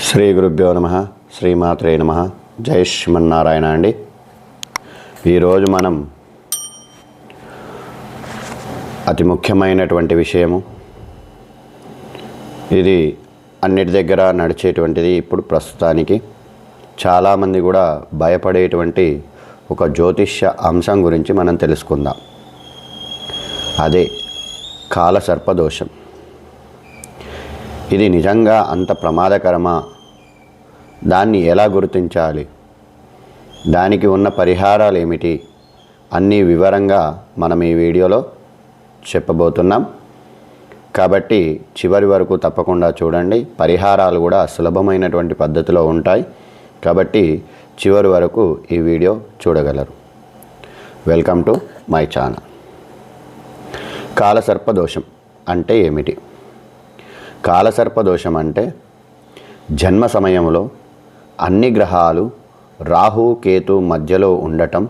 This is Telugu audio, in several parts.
శ్రీ గురుభ్యో నమ శ్రీమాత్రే నమ. జై శ్రీమన్నారాయణ అండి. ఈరోజు మనం అతి ముఖ్యమైనటువంటి విషయము. ఇది అన్నిటి దగ్గర నడిచేటువంటిది ఇప్పుడు ప్రస్తుతానికి. చాలామంది కూడా భయపడేటువంటి ఒక జ్యోతిష్య అంశం గురించి మనం తెలుసుకుందాం. అదే కాల సర్పదోషం ఇది నిజంగా అంత ప్రమాదకరమా? దాన్ని ఎలా గుర్తించాలి? దానికి ఉన్న పరిహారాలు ఏమిటి అన్నీ వివరంగా మనం ఈ వీడియోలో చెప్పబోతున్నాం. కాబట్టి చివరి వరకు తప్పకుండా చూడండి. పరిహారాలు కూడా సులభమైనటువంటి పద్ధతిలో ఉంటాయి. కాబట్టి చివరి వరకు ఈ వీడియో చూడగలరు. Welcome to my channel. కాలసర్పదోషం అంటే ఏమిటి? కాలసర్పదోషం అంటే జన్మ సమయంలో అన్ని గ్రహాలు రాహు కేతు మధ్యలో ఉండటం.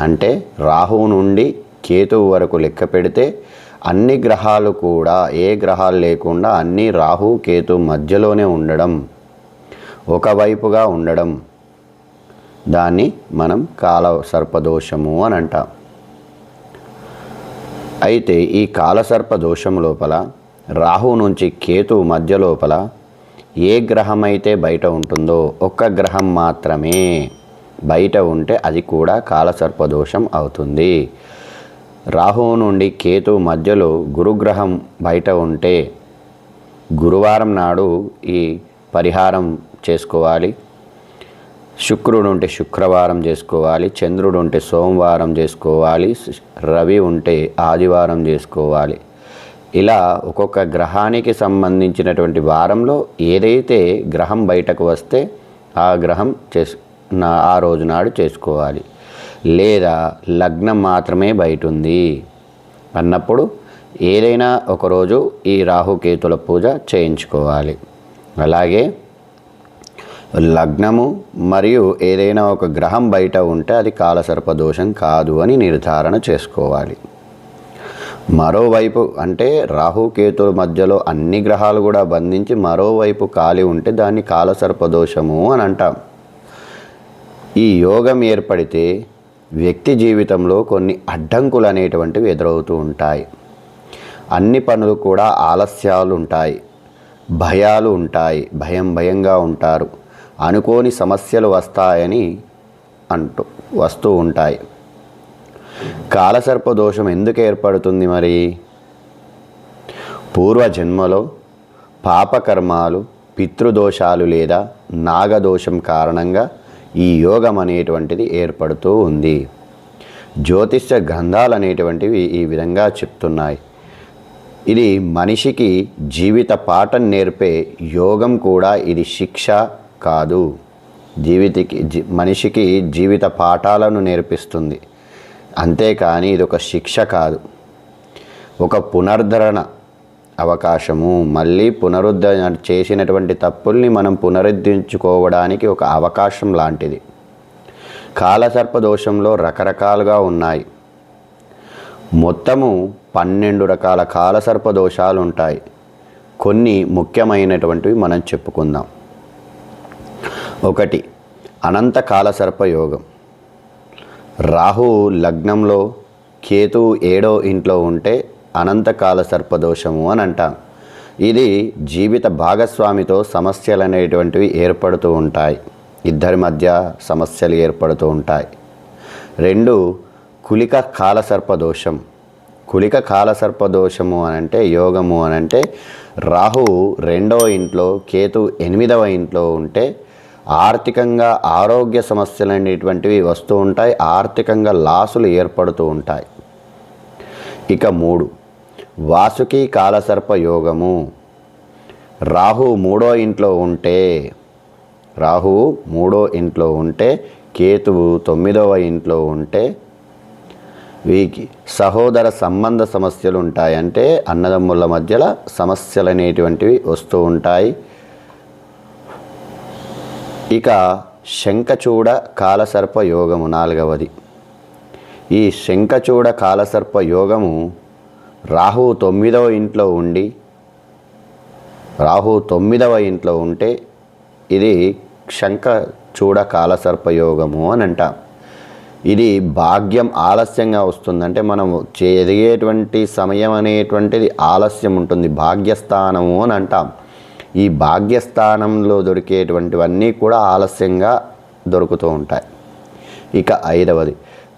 అంటే రాహువు నుండి కేతువు వరకు లెక్క పెడితే అన్ని గ్రహాలు కూడా ఏ గ్రహాలు లేకుండా అన్ని రాహు కేతు మధ్యలోనే ఉండడం. ఒకవైపుగా ఉండడం. దాన్ని మనం కాల సర్పదోషము అని అంటాం అయితే ఈ కాలసర్ప దోషం లోపల రాహు నుంచి కేతు మధ్య లోపల ఏ గ్రహం అయితే బయట ఉంటుందో ఒక్క గ్రహం మాత్రమే బయట ఉంటే అది కూడా కాలసర్పదోషం అవుతుంది. రాహు నుండి కేతు మధ్యలో గురుగ్రహం బయట ఉంటే గురువారం నాడు ఈ పరిహారం చేసుకోవాలి. శుక్రుడు ఉంటే శుక్రవారం చేసుకోవాలి. చంద్రుడు ఉంటే సోమవారం చేసుకోవాలి. రవి ఉంటే ఆదివారం చేసుకోవాలి. ఇలా ఒక్కొక్క గ్రహానికి సంబంధించినటువంటి వారంలో ఏదైతే గ్రహం బయటకు వస్తే ఆ గ్రహం చేసు నా- ఆ రోజు నాడు చేసుకోవాలి. లేదా లగ్నం మాత్రమే బయట ఉంది అన్నప్పుడు ఏదైనా ఒకరోజు ఈ రాహుకేతుల పూజ చేయించుకోవాలి. అలాగే లగ్నము మరియు ఏదైనా ఒక గ్రహం బయట ఉంటే అది కాలసర్ప దోషం కాదు అని నిర్ధారణ చేసుకోవాలి. మరోవైపు అంటే రాహుకేతుల మధ్యలో అన్ని గ్రహాలు కూడా బంధించి మరోవైపు ఖాళీ ఉంటే దాన్ని కాలసర్పదోషము అని అంటాం. ఈ యోగం ఏర్పడితే వ్యక్తి జీవితంలో కొన్ని అడ్డంకులు అనేటువంటివి ఎదురవుతూ ఉంటాయి. అన్ని పనులు కూడా ఆలస్యాలు ఉంటాయి. భయాలు ఉంటాయి. భయం భయంగా ఉంటారు. అనుకోని సమస్యలు వస్తాయని అంటూ వస్తూ ఉంటాయి. కాలసర్ప దోషం ఎందుకు ఏర్పడుతుంది మరి? పూర్వజన్మలో పాపకర్మాలు పితృదోషాలు లేదా నాగదోషం కారణంగా ఈ యోగం అనేటువంటిది ఏర్పడుతూ ఉంది. జ్యోతిష్య గ్రంథాలు అనేటువంటివి ఈ విధంగా చెప్తున్నాయి. ఇది మనిషికి జీవిత పాఠం నేర్పే యోగం కూడా ఇది శిక్ష కాదు. జీవితకి జీ- మనిషికి జీవిత పాఠాలను నేర్పిస్తుంది. అంతేకాని ఇది ఒక శిక్ష కాదు. ఒక పునరుద్ధరణ అవకాశము మళ్ళీ పునరుద్ధరణ చేసినటువంటి తప్పుల్ని మనం పునరుద్ధరించుకోవడానికి ఒక అవకాశం లాంటిది. కాలసర్ప దోషంలో రకరకాలుగా ఉన్నాయి. మొత్తము పన్నెండు రకాల కాలసర్ప దోషాలు ఉంటాయి కొన్ని ముఖ్యమైనటువంటివి మనం చెప్పుకుందాం. ఒకటి అనంత కాలసర్ప యోగం. రాహు లగ్నంలో కేతు ఏడో ఇంట్లో ఉంటే అనంతకాల సర్పదోషము అని అంటాం. ఇది జీవిత భాగస్వామితో సమస్యలు అనేటువంటివి ఏర్పడుతూ ఉంటాయి. ఇద్దరి మధ్య సమస్యలు ఏర్పడుతూ ఉంటాయి. రెండు కులిక కాలసర్పదోషం కులిక కాలసర్పదోషము అని అంటే యోగము అని అంటే రాహు రెండవ ఇంట్లో కేతు ఎనిమిదవ ఇంట్లో ఉంటే ఆర్థికంగా ఆరోగ్య సమస్యలు అనేటువంటివి వస్తూ ఉంటాయి ఆర్థికంగా లాసులు ఏర్పడుతూ ఉంటాయి. ఇక మూడు వాసుకి కాలసర్ప యోగము. రాహు మూడో ఇంట్లో ఉంటే రాహువు మూడో ఇంట్లో ఉంటే కేతువు తొమ్మిదవ ఇంట్లో ఉంటే వీకి సహోదర సంబంధ సమస్యలు ఉంటాయంటే అన్నదమ్ముల మధ్యలో సమస్యలు అనేటువంటివి వస్తూ ఉంటాయి. ఇక శంఖచూడ కాలసర్ప యోగము నాలుగవది. ఈ శంఖచూడ కాలసర్ప యోగము రాహు తొమ్మిదవ ఇంట్లో ఉండి రాహు తొమ్మిదవ ఇంట్లో ఉంటే ఇది శంఖచూడ కాలసర్ప కాలసర్పయోగము అని అంటాం ఇది భాగ్యం ఆలస్యంగా వస్తుందంటే మనం చే- ఎదిగేటువంటి సమయం అనేటువంటిది ఆలస్యం ఉంటుంది భాగ్యస్థానము అని అంటాం. ఈ భాగ్యస్థానంలో దొరికేటువంటివన్నీ కూడా ఆలస్యంగా దొరుకుతూ ఉంటాయి. ఇక ఐదవది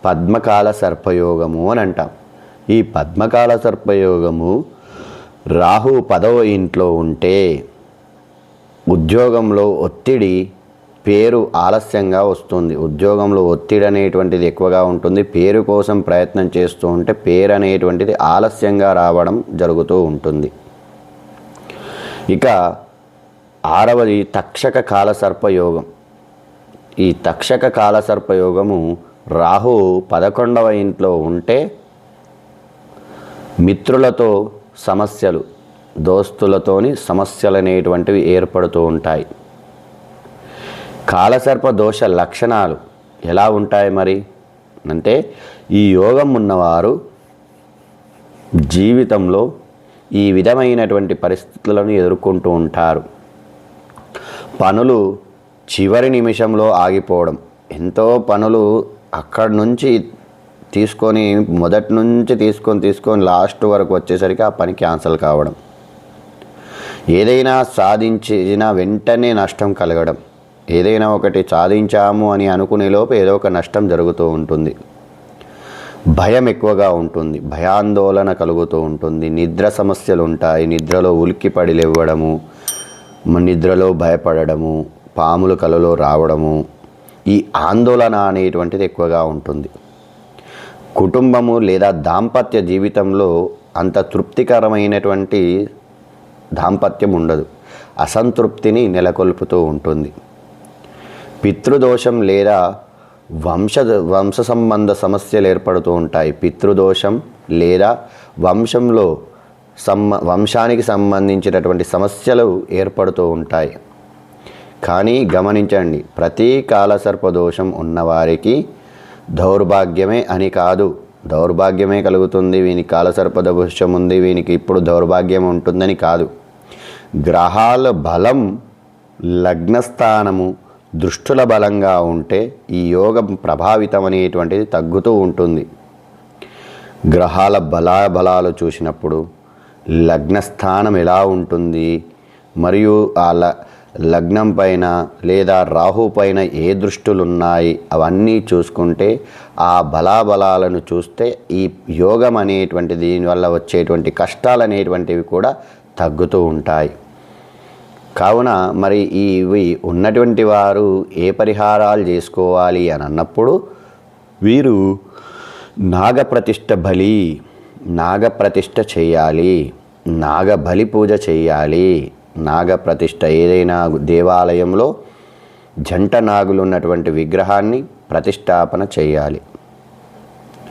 పద్మకాల సర్పయోగము అని అంటాం. ఈ పద్మకాల సర్పయోగము రాహు పదవ ఇంట్లో ఉంటే ఉద్యోగంలో ఒత్తిడి పేరు ఆలస్యంగా వస్తుంది. ఉద్యోగంలో ఒత్తిడి అనేటువంటిది ఎక్కువగా ఉంటుంది. పేరు కోసం ప్రయత్నం చేస్తూ ఉంటే పేరు అనేటువంటిది ఆలస్యంగా రావడం జరుగుతూ ఉంటుంది. ఇక ఆరవది తక్షక కాలసర్పయోగం. ఈ తక్షక కాలసర్పయోగము రాహు పదకొండవ ఇంట్లో ఉంటే మిత్రులతో సమస్యలు దోస్తులతోని సమస్యలు అనేటువంటివి ఏర్పడుతూ ఉంటాయి. కాలసర్ప దోష లక్షణాలు ఎలా ఉంటాయి మరి? అంటే ఈ యోగం ఉన్నవారు జీవితంలో ఈ విధమైనటువంటి పరిస్థితులను ఎదుర్కొంటూ ఉంటారు. పనులు చివరి నిమిషంలో ఆగిపోవడం. ఎంతో పనులు అక్కడి నుంచి తీసుకొని మొదటి నుంచి తీసుకొని తీసుకొని లాస్ట్ వరకు వచ్చేసరికి ఆ పని క్యాన్సిల్ కావడం. ఏదైనా సాధించిన వెంటనే నష్టం కలగడం. ఏదైనా ఒకటి సాధించాము అని అనుకునే లోపు ఏదో ఒక నష్టం జరుగుతూ ఉంటుంది. భయం ఎక్కువగా ఉంటుంది. భయాందోళన కలుగుతూ ఉంటుంది. నిద్ర సమస్యలు ఉంటాయి నిద్రలో ఉలిక్కిపడి లేవడము నిద్రలో భయపడడము పాములు కలలో రావడము ఈ ఆందోళన అనేటువంటిది ఎక్కువగా ఉంటుంది. కుటుంబము లేదా దాంపత్య జీవితంలో అంత తృప్తికరమైనటువంటి దాంపత్యం ఉండదు. అసంతృప్తిని నెలకొల్పుతూ ఉంటుంది. పితృదోషం లేదా వంశ వంశ సంబంధ సమస్యలు ఏర్పడుతూ ఉంటాయి. పితృదోషం లేదా వంశంలో సమ్మ వంశానికి సంబంధించినటువంటి సమస్యలు ఏర్పడుతూ ఉంటాయి. కానీ గమనించండి ప్రతి కాలసర్ప దోషం ఉన్నవారికి దౌర్భాగ్యమే అని కాదు. దౌర్భాగ్యమే కలుగుతుంది వీనికి కాలసర్ప దోషం ఉంది వీనికి ఇప్పుడు దౌర్భాగ్యం ఉంటుందని కాదు. గ్రహాల బలం లగ్నస్థానము దృష్టుల బలంగా ఉంటే ఈ యోగం ప్రభావితం అనేటువంటిది తగ్గుతూ ఉంటుంది. గ్రహాల బలాబలాలు చూసినప్పుడు లగ్నస్థానం ఎలా ఉంటుంది? మరియు ఆ ల లగ్నం పైన లేదా రాహు పైన ఏ దృష్టులు ఉన్నాయి అవన్నీ చూసుకుంటే ఆ బలాబలాలను చూస్తే ఈ యోగం అనేటువంటి దీనివల్ల వచ్చేటువంటి కష్టాలు అనేటువంటివి కూడా తగ్గుతూ ఉంటాయి. కావున మరి ఇవి ఉన్నటువంటి వారు ఏ పరిహారాలు చేసుకోవాలి అని అన్నప్పుడు వీరు నాగప్రతిష్ట బలి నాగప్రతిష్ఠ చేయాలి నాగబలి పూజ చేయాలి. నాగప్రతిష్ఠ ఏదైనా దేవాలయంలో జంట నాగులు ఉన్నటువంటి విగ్రహాన్ని ప్రతిష్టాపన చేయాలి.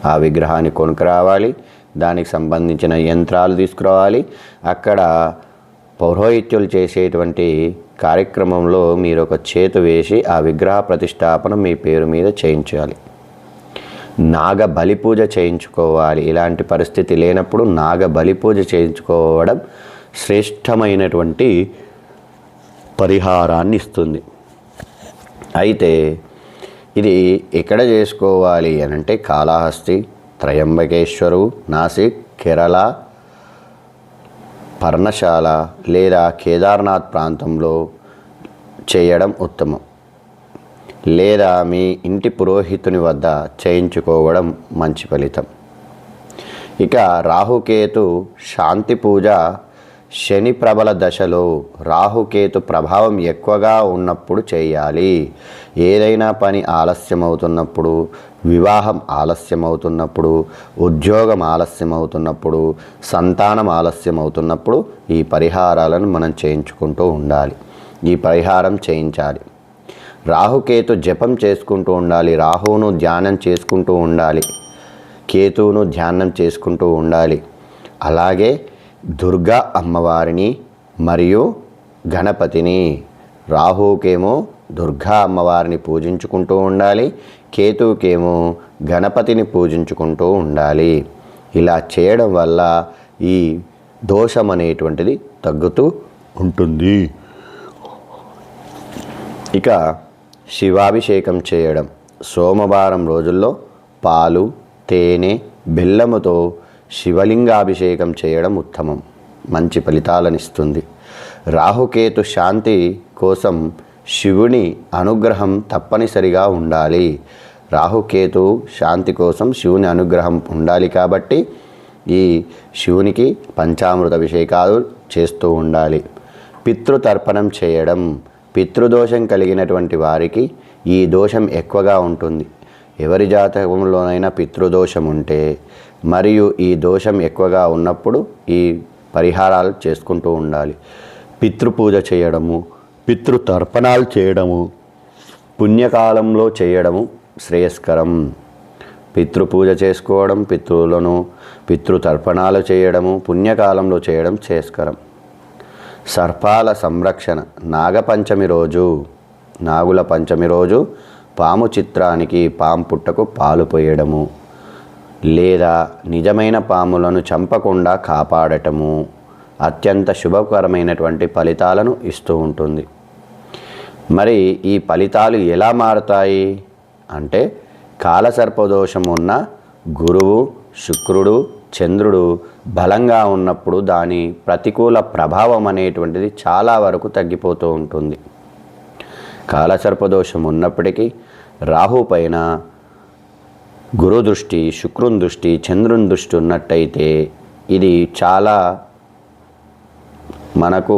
ఆ విగ్రహాన్ని కొనుక్కురావాలి దానికి సంబంధించిన యంత్రాలు తీసుకురావాలి. అక్కడ పౌరోహిత్యులు చేసేటువంటి కార్యక్రమంలో మీరు ఒక చేతు వేసి ఆ విగ్రహ ప్రతిష్టాపన మీ పేరు మీద చేయించాలి. నాగ బలి పూజ చేయించుకోవాలి. ఇలాంటి పరిస్థితి లేనప్పుడు నాగ బలి పూజ చేయించుకోవడం శ్రేష్టమైనటువంటి పరిహారాన్ని ఇస్తుంది. అయితే ఇది ఎక్కడ చేసుకోవాలి అని అంటే కాళహస్తి త్రయంబకేశ్వరు నాసిక్ కేరళ పర్ణశాల లేదా కేదార్నాథ్ ప్రాంతంలో చేయడం ఉత్తమం. లేదా మీ ఇంటి పురోహితుని వద్ద చేయించుకోవడం మంచి ఫలితం. ఇక రాహుకేతు శాంతి పూజ శని ప్రబల దశలో రాహుకేతు ప్రభావం ఎక్కువగా ఉన్నప్పుడు చేయాలి. ఏదైనా పని ఆలస్యమవుతున్నప్పుడు వివాహం ఆలస్యమవుతున్నప్పుడు ఉద్యోగం ఆలస్యమవుతున్నప్పుడు సంతానం ఆలస్యమవుతున్నప్పుడు ఈ పరిహారాలను మనం చేయించుకుంటూ ఉండాలి. ఈ పరిహారం చేయించాలి. రాహుకేతు జపం చేసుకుంటూ ఉండాలి రాహువును ధ్యానం చేసుకుంటూ ఉండాలి కేతువును ధ్యానం చేసుకుంటూ ఉండాలి. అలాగే దుర్గా అమ్మవారిని మరియు గణపతిని. రాహుకేమో దుర్గా అమ్మవారిని పూజించుకుంటూ ఉండాలి కేతువుకేమో గణపతిని పూజించుకుంటూ ఉండాలి. ఇలా చేయడం వల్ల ఈ దోషం అనేటువంటిది తగ్గుతూ ఉంటుంది. ఇక శివాభిషేకం చేయడం. సోమవారం రోజుల్లో పాలు తేనె బెల్లముతో శివలింగాభిషేకం చేయడం ఉత్తమం. మంచి ఫలితాలనిస్తుంది. రాహుకేతు శాంతి కోసం శివుని అనుగ్రహం తప్పనిసరిగా ఉండాలి. రాహుకేతు శాంతి కోసం శివుని అనుగ్రహం ఉండాలి కాబట్టి ఈ శివునికి పంచామృత అభిషేకాలు చేస్తూ ఉండాలి. పితృతర్పణం చేయడం పితృదోషం కలిగినటువంటి వారికి ఈ దోషం ఎక్కువగా ఉంటుంది. ఎవరి జాతకంలోనైనా పితృదోషం ఉంటే మరియు ఈ దోషం ఎక్కువగా ఉన్నప్పుడు ఈ పరిహారాలు చేసుకుంటూ ఉండాలి. పితృపూజ చేయడము పితృతర్పణాలు చేయడము పుణ్యకాలంలో చేయడము శ్రేయస్కరం. పితృపూజ చేసుకోవడం పితృలను పితృతర్పణాలు చేయడము పుణ్యకాలంలో చేయడం శ్రేయస్కరం. సర్పాల సంరక్షణ. నాగపంచమి రోజు నాగుల పంచమి రోజు పాము చిత్రానికి పాము పుట్టకు పాలు పోయడము లేదా నిజమైన పాములను చంపకుండా కాపాడటము అత్యంత శుభకరమైనటువంటి ఫలితాలను ఇస్తూ ఉంటుంది. మరి ఈ ఫలితాలు ఎలా మారుతాయి? అంటే కాలసర్పదోషం ఉన్న గురువు శుక్రుడు చంద్రుడు బలంగా ఉన్నప్పుడు దాని ప్రతికూల ప్రభావం అనేటువంటిది చాలా వరకు తగ్గిపోతూ ఉంటుంది. కాలసర్పదోషం ఉన్నప్పటికీ రాహు పైన గురు దృష్టి శుక్రుని దృష్టి చంద్రుని దృష్టి ఉన్నట్టయితే ఇది చాలా మనకు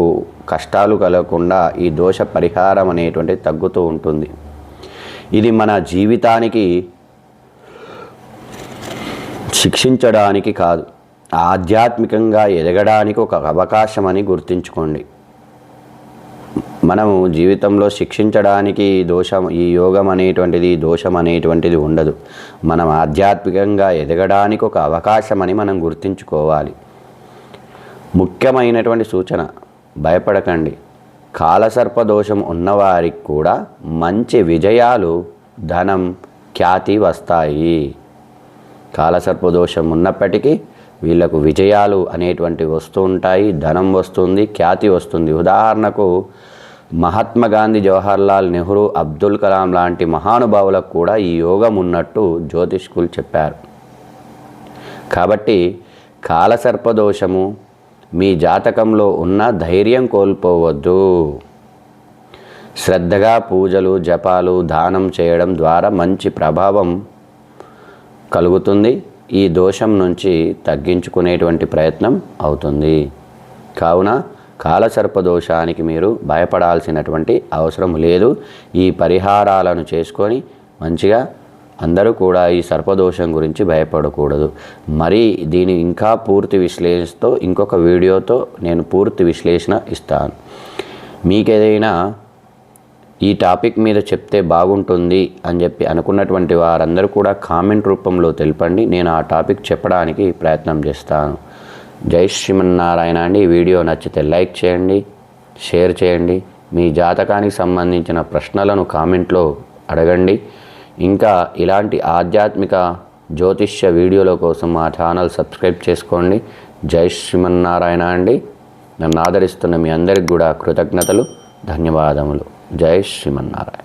కష్టాలు కలగకుండా ఈ దోష పరిహారం అనేటువంటిది తగ్గుతూ ఉంటుంది. ఇది మన జీవితానికి శిక్షించడానికి కాదు. ఆధ్యాత్మికంగా ఎదగడానికి ఒక అవకాశం అని గుర్తుంచుకోండి. మనము జీవితంలో శిక్షించడానికి ఈ దోషం ఈ యోగం అనేటువంటిది దోషం అనేటువంటిది ఉండదు. మనం ఆధ్యాత్మికంగా ఎదగడానికి ఒక అవకాశం అని మనం గుర్తుంచుకోవాలి. ముఖ్యమైనటువంటి సూచన భయపడకండి. కాలసర్ప దోషం ఉన్నవారికి కూడా మంచి విజయాలు ధనం ఖ్యాతి వస్తాయి. కాలసర్పదోషం ఉన్నప్పటికీ వీళ్ళకు విజయాలు అనేటువంటివి వస్తూ ఉంటాయి ధనం వస్తుంది ఖ్యాతి వస్తుంది. ఉదాహరణకు మహాత్మా గాంధీ జవహర్లాల్ నెహ్రూ అబ్దుల్ కలాం లాంటి మహానుభావులకు కూడా ఈ యోగం ఉన్నట్టు జ్యోతిష్కులు చెప్పారు. కాబట్టి కాలసర్పదోషము మీ జాతకంలో ఉన్న ధైర్యం కోల్పోవద్దు. శ్రద్ధగా పూజలు జపాలు దానం చేయడం ద్వారా మంచి ప్రభావం కలుగుతుంది. ఈ దోషం నుంచి తగ్గించుకునేటువంటి ప్రయత్నం అవుతుంది. కావున కాలసర్ప దోషానికి మీరు భయపడాల్సినటువంటి అవసరం లేదు. ఈ పరిహారాలను చేసుకొని మంచిగా అందరూ కూడా ఈ సర్పదోషం గురించి భయపడకూడదు. మరి దీని ఇంకా పూర్తి విశ్లేషణతో ఇంకొక వీడియోతో నేను పూర్తి విశ్లేషణ ఇస్తాను. మీకేదైనా ఈ టాపిక్ మీద చెప్తే బాగుంటుంది అని చెప్పి అనుకున్నటువంటి వారందరూ కూడా కామెంట్ రూపంలో తెలపండి. నేను ఆ టాపిక్ చెప్పడానికి ప్రయత్నం చేస్తాను. జై శ్రీమన్నారాయణ అండి. ఈ వీడియో నచ్చితే లైక్ చేయండి షేర్ చేయండి. మీ జాతకానికి సంబంధించిన ప్రశ్నలను కామెంట్లో అడగండి. ఇంకా ఇలాంటి ఆధ్యాత్మిక జ్యోతిష్య వీడియోల కోసం మా ఛానల్ సబ్స్క్రైబ్ చేసుకోండి. జై శ్రీమన్నారాయణ అండి. నన్ను ఆదరిస్తున్న మీ అందరికి కూడా కృతజ్ఞతలు ధన్యవాదములు. జై శ్రీమన్నారాయణ